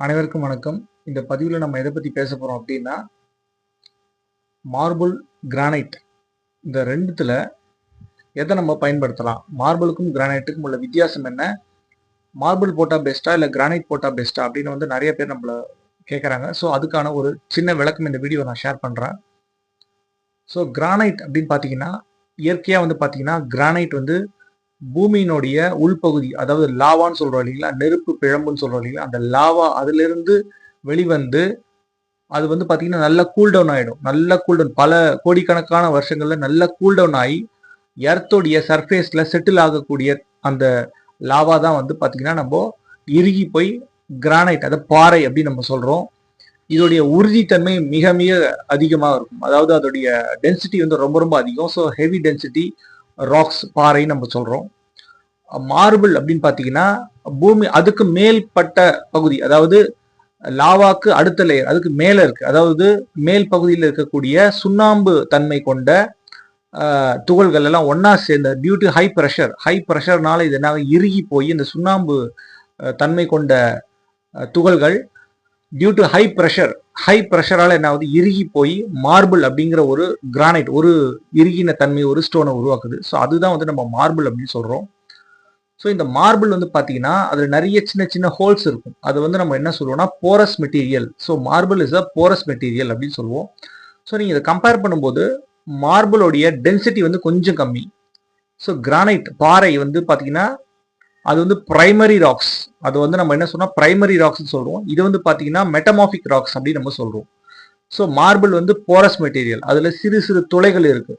அனைவருக்கும் வணக்கம். இந்த பதிவில் நம்ம எதை பற்றி பேச போகிறோம் அப்படின்னா மார்பிள் கிரானைட். இந்த ரெண்டுத்தில் எதை நம்ம பயன்படுத்தலாம்? மார்பிளுக்கும் கிரானைட்டுக்கும் உள்ள வித்தியாசம் என்ன? மார்பிள் போட்டால் பெஸ்ட்டா இல்லை கிரானைட் போட்டால் பெஸ்ட்டா அப்படின்னு வந்து நிறைய பேர் நம்மள கேட்குறாங்க ஸோ அதுக்கான ஒரு சின்ன விளக்கம் இந்த வீடியோ நான் ஷேர் பண்ணுறேன் ஸோ கிரானைட் அப்படின்னு பார்த்தீங்கன்னா இயற்கையாக வந்து பார்த்தீங்கன்னா கிரானைட் வந்து பூமியினுடைய உள்பகுதி அதாவது லாவான்னு சொல்றோம் இல்லைங்களா? நெருப்பு பிழம்புன்னு சொல்றோம் இல்லைங்களா? அந்த லாவா அதிலிருந்து வெளிவந்து அது வந்து பார்த்தீங்கன்னா நல்லா கூல்டவுன் ஆகிடும் நல்ல கூல்டவுன் பல கோடிக்கணக்கான வருஷங்களில் நல்ல கூல்டவுன் ஆகி எர்த்தோடைய சர்ஃபேஸில் செட்டில் ஆகக்கூடிய அந்த லாவா தான் வந்து பார்த்தீங்கன்னா நம்ம இறுகி போய் கிரானைட் அதை பாறை அப்படின்னு நம்ம சொல்கிறோம் இதோடைய உறுதித்தன்மை மிக மிக அதிகமாக இருக்கும். அதாவது அதோடைய டென்சிட்டி வந்து ரொம்ப ரொம்ப அதிகம். ஸோ ஹெவி டென்சிட்டி ராக்ஸ் பாறை நம்ம சொல்றோம். மார்பிள் அப்படின்னு பார்த்தீங்கன்னா பூமி அதுக்கு மேல்பட்ட பகுதி அதாவது லாவாக்கு அடுத்த லேயர் அதுக்கு மேலே இருக்கு. அதாவது மேல் பகுதியில் இருக்கக்கூடிய சுண்ணாம்பு தன்மை கொண்ட துகள்கள் எல்லாம் ஒன்னா சேர்ந்த due to high pressure high ப்ரெஷர்னால இது என்ன இறுகி போய் இந்த சுண்ணாம்பு தன்மை கொண்ட துகள்கள் due to high pressure high ப்ரெஷரால என்ன ஆகுது இறுகி போய் மார்பிள் அப்படிங்கிற ஒரு கிரானைட் ஒரு இறுகின தன்மை ஒரு ஸ்டோனை உருவாக்குது. ஸோ அதுதான் வந்து நம்ம மார்பிள் அப்படின்னு சொல்றோம். ஸோ இந்த மார்பிள் வந்து பார்த்தீங்கன்னா அதில் நிறைய சின்ன சின்ன ஹோல்ஸ் இருக்கும். அது வந்து நம்ம என்ன சொல்லுவோம்னா porous material so marble is a porous material அப்படின்னு சொல்லுவோம். ஸோ நீங்கள் இதை கம்பேர் பண்ணும்போது மார்பிளோடைய டென்சிட்டி வந்து கொஞ்சம் கம்மி. ஸோ கிரானைட் பாறை வந்து பார்த்தீங்கன்னா அது வந்து பிரைமரி ராக்ஸ் அது வந்து நம்ம என்ன சொன்னா பிரைமரி ராக்ஸ் சொல்றோம். இது வந்து பாத்தீங்கன்னா மெட்டமாஃபிக் ராக்ஸ் அப்படின்னு நம்ம சொல்றோம். ஸோ மார்பிள் வந்து போரஸ் மெட்டீரியல் அதுல சிறு சிறு துளைகள் இருக்கு.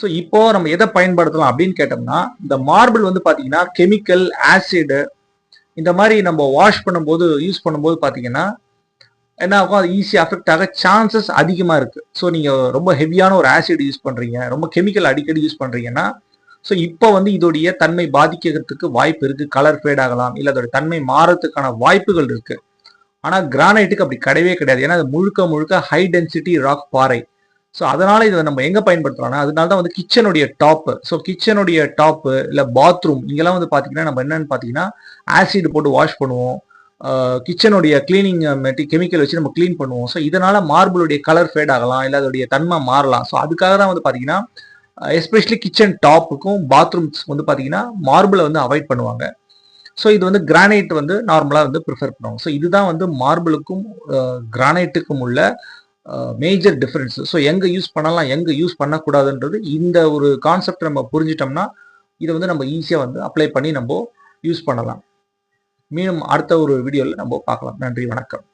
ஸோ இப்போ நம்ம எதை பயன்படுத்தலாம் அப்படின்னு கேட்டோம்னா இந்த மார்பிள் வந்து பாத்தீங்கன்னா கெமிக்கல் ஆசிடு இந்த மாதிரி நம்ம வாஷ் பண்ணும்போது யூஸ் பண்ணும்போது பாத்தீங்கன்னா என்ன ஆகும்? அது ஈஸியாக அஃபெக்ட் ஆக சான்சஸ் அதிகமாக இருக்கு. ஸோ நீங்க ரொம்ப ஹெவியான ஒரு ஆசிட் யூஸ் பண்றீங்க ரொம்ப கெமிக்கல் அடிக்கடி யூஸ் பண்றீங்கன்னா ஸோ இப்போ வந்து இதோடைய தன்மை பாதிக்கிறதுக்கு வாய்ப்பு இருக்கு. கலர் ஃபேட் ஆகலாம் இல்லை அதோட தன்மை மாறதுக்கான வாய்ப்புகள் இருக்கு. ஆனால் கிரானைட்டுக்கு அப்படி கிடையவே கிடையாது. ஏன்னா அது முழுக்க முழுக்க ஹை டென்சிட்டி ராக் பாறை. ஸோ அதனால இதை நம்ம எங்க பயன்படுத்தலாம்னா அதனால தான் வந்து கிச்சனுடைய டாப்பு ஸோ கிச்சனுடைய டாப்பு இல்லை பாத்ரூம் இங்கெல்லாம் வந்து பார்த்தீங்கன்னா நம்ம என்னன்னு பார்த்தீங்கன்னா ஆசிட் போட்டு வாஷ் பண்ணுவோம். கிச்சனுடைய கிளீனிங் மெட்டி கெமிக்கல் வச்சு நம்ம க்ளீன் பண்ணுவோம். ஸோ இதனால மார்பிளுடைய கலர் ஃபேட் ஆகலாம் இல்லை அதோடைய தன்மை மாறலாம். ஸோ அதுக்காக தான் வந்து பார்த்தீங்கன்னா எஸ்பெஷலி கிச்சன் டாப்புக்கும் பாத்ரூம்ஸ் வந்து பார்த்தீங்கன்னா மார்பிளை வந்து அவாய்ட் பண்ணுவாங்க. ஸோ இது வந்து கிரானைட் வந்து நார்மலாக வந்து ப்ரிஃபர் பண்ணுவாங்க. ஸோ இதுதான் வந்து மார்பிளுக்கும் கிரானைட்டுக்கும் உள்ள மேஜர் டிஃப்ரென்ஸ் ஸோ எங்கே யூஸ் பண்ணலாம் எங்கே யூஸ் பண்ணக்கூடாதுன்றது இந்த ஒரு கான்செப்ட் நம்ம புரிஞ்சிட்டோம்னா இதை வந்து நம்ம ஈஸியாக வந்து அப்ளை பண்ணி நம்ம யூஸ் பண்ணலாம். மீண்டும் அடுத்த ஒரு வீடியோவில் நம்ம பார்க்கலாம். நன்றி வணக்கம்.